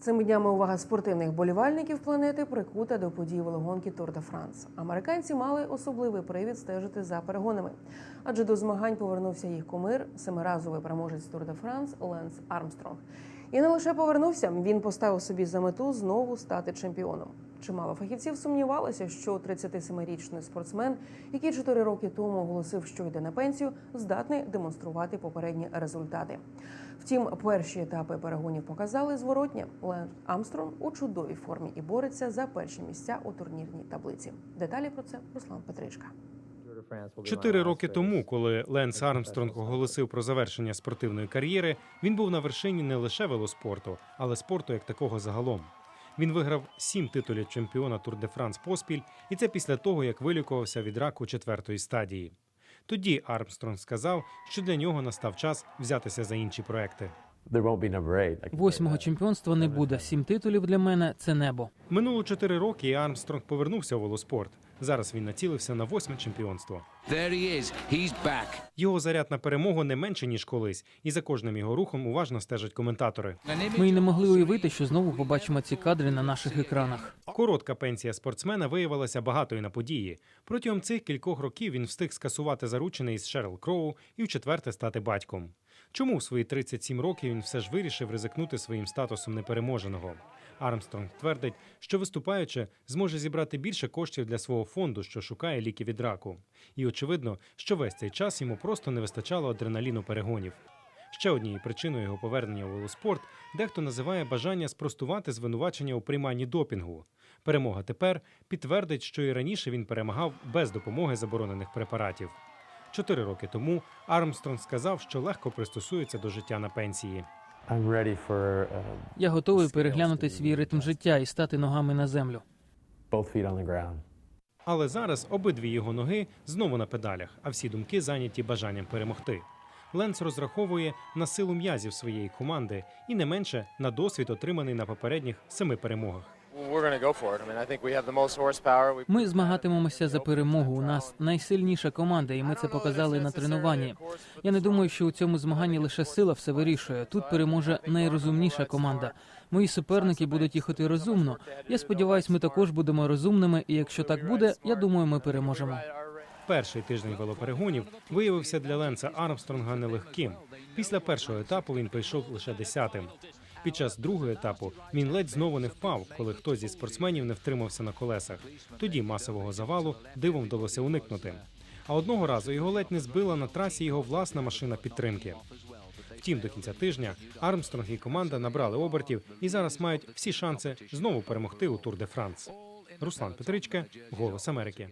Цими днями увага спортивних болівальників планети прикута до подій велогонки Тур де Франс. Американці мали особливий привід стежити за перегонами, адже до змагань повернувся їх кумир, семиразовий переможець Тур де Франс Ленс Армстронг. І не лише повернувся, він поставив собі за мету знову стати чемпіоном. Чимало фахівців сумнівалося, що 37-річний спортсмен, який 4 роки тому оголосив, що йде на пенсію, здатний демонструвати попередні результати. Втім, перші етапи перегонів показали зворотнє. Ленс Армстронг у чудовій формі і бореться за перші місця у турнірній таблиці. Деталі про це Руслан Петричка. Чотири роки тому, коли Ленс Армстронг оголосив про завершення спортивної кар'єри, він був на вершині не лише велоспорту, але спорту як такого загалом. Він виграв сім титулів чемпіона Тур де Франс поспіль, і це після того, як вилікувався від раку четвертої стадії. Тоді Армстронг сказав, що для нього настав час взятися за інші проекти. Восьмого чемпіонства не буде. Сім титулів для мене це небо. Минуло чотири роки, і Армстронг повернувся у велоспорт. Зараз він націлився на восьме чемпіонство. There he is. He's back. Його заряд на перемогу не менше ніж колись, і за кожним його рухом уважно стежать коментатори. Ми й не могли уявити, що знову побачимо ці кадри на наших екранах. Коротка пенсія спортсмена виявилася багатою на події. Протягом цих кількох років він встиг скасувати заручений із Шерл Кроу і вчетверте стати батьком. Чому в свої 37 років він все ж вирішив ризикнути своїм статусом непереможеного? Армстронг твердить, що виступаючи, зможе зібрати більше коштів для свого фонду, що шукає ліки від раку. І очевидно, що весь цей час йому просто не вистачало адреналіну перегонів. Ще однією причиною його повернення у велоспорт дехто називає бажання спростувати звинувачення у прийманні допінгу. Перемога тепер підтвердить, що і раніше він перемагав без допомоги заборонених препаратів. Чотири роки тому Армстронг сказав, що легко пристосується до життя на пенсії. Uh, Я готовий переглянути свій ритм життя і стати ногами на землю. Але зараз обидві його ноги знову на педалях, а всі думки зайняті бажанням перемогти. Ленц розраховує на силу м'язів своєї команди і не менше на досвід, отриманий на попередніх семи перемогах. We're going to go for it. I mean, I think we have the most horsepower. We Ми змагатимемося за перемогу. У нас найсильніша команда, і ми це показали на тренуванні. Я не думаю, що у цьому змаганні лише сила все вирішує. Тут переможе найрозумніша команда. Мої суперники будуть їхати розумно. Я сподіваюся, ми також будемо розумними. І якщо так буде, я думаю, ми переможемо. Перший тиждень велоперегонів виявився для Ленца Армстронга нелегким. Після першого етапу він прийшов лише десятим. Під час другого етапу він ледь знову не впав, коли хтось зі спортсменів не втримався на колесах. Тоді масового завалу дивом вдалося уникнути. А одного разу його ледь не збила на трасі його власна машина підтримки. Втім, до кінця тижня Армстронг і команда набрали обертів і зараз мають всі шанси знову перемогти у Тур де Франс. Руслан Петричка, Голос Америки.